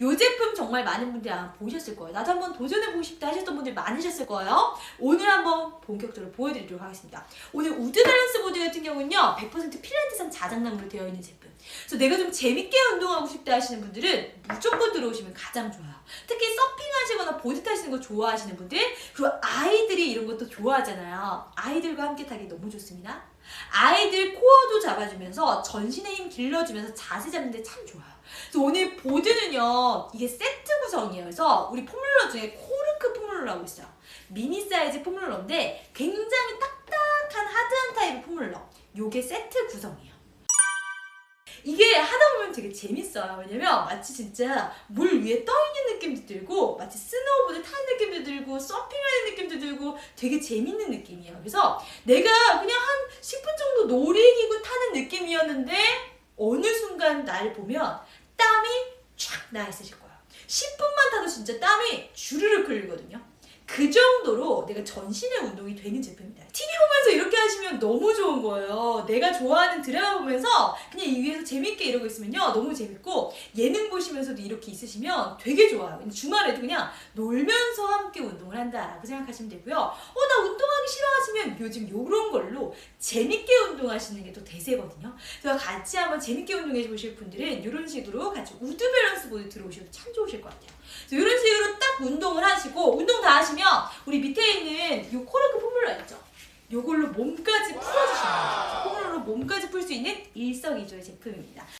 이 제품 정말 많은 분들이 아마 보셨을 거예요. 나도 한번 도전해보고 싶다 하셨던 분들 많으셨을 거예요. 오늘 한번 본격적으로 보여드리도록 하겠습니다. 오늘 우드 밸런스 보드 같은 경우는요, 100% 핀란드산 자작나무로 되어 있는 제품. 그래서 내가 좀 재밌게 운동하고 싶다 하시는 분들은 무조건 들어오시면 가장 좋아요. 특히 서핑하시거나 보드 타시는 거 좋아하시는 분들, 그리고 아이들이 이런 것도 좋아하잖아요. 아이들과 함께 타기 너무 좋습니다. 아이들 코어도 잡아주면서 전신의 힘 길러주면서 자세 잡는데 참 좋아요. 그래서 오늘 보드는요, 이게 세트 구성이에요. 그래서 우리 폼롤러 중에 코르크 폼롤러라고 있어요. 미니 사이즈 폼롤러인데 굉장히 딱딱한 하드한 타입의 폼롤러. 요게 세트 구성이에요. 이게 하다 보면 되게 재밌어요. 왜냐면 마치 진짜 물 위에 떠 있는 느낌도 들고 마치 스노우보드 타는 느낌도 들고 서핑하는 느낌도 들고 되게 재밌는 느낌이에요. 그래서 내가 그냥 한 10분 정도 놀이기 구 타는 느낌이었는데 어느 순간 날 보면 땀이 쫙 나 있으실 거예요. 10분만 타도 진짜 땀이 주르륵 흘리거든요. 그 정도로 내가 전신의 운동이 되는 제품입니다. TV 보면서 이렇게 하시면 너무 좋은 거예요. 내가 좋아하는 드라마 보면서 그냥 이 위에서 재밌게 이러고 있으면요. 너무 재밌고 예능 보시면서도 이렇게 있으시면 되게 좋아요. 주말에도 그냥 놀면서 함께 운동을 한다라고 생각하시면 되고요. 어, 나 운동하기 싫어하시면 요즘 요런 걸로 재밌게 운동하시는 게 또 대세거든요. 그래서 같이 한번 재밌게 운동해 보실 분들은 이런 식으로 같이 우드 밸런스 보드 들어오셔도 참 좋으실 것 같아요. 그래서 이런 식으로 딱 운동을 하시고 운동 다 하시면 우리 밑에 있는 이 코르크 폼물러 있죠? 요걸로 몸까지 풀어주시면 돼요. 폼물러로 몸까지 풀 수 있는 일석이조의 제품입니다.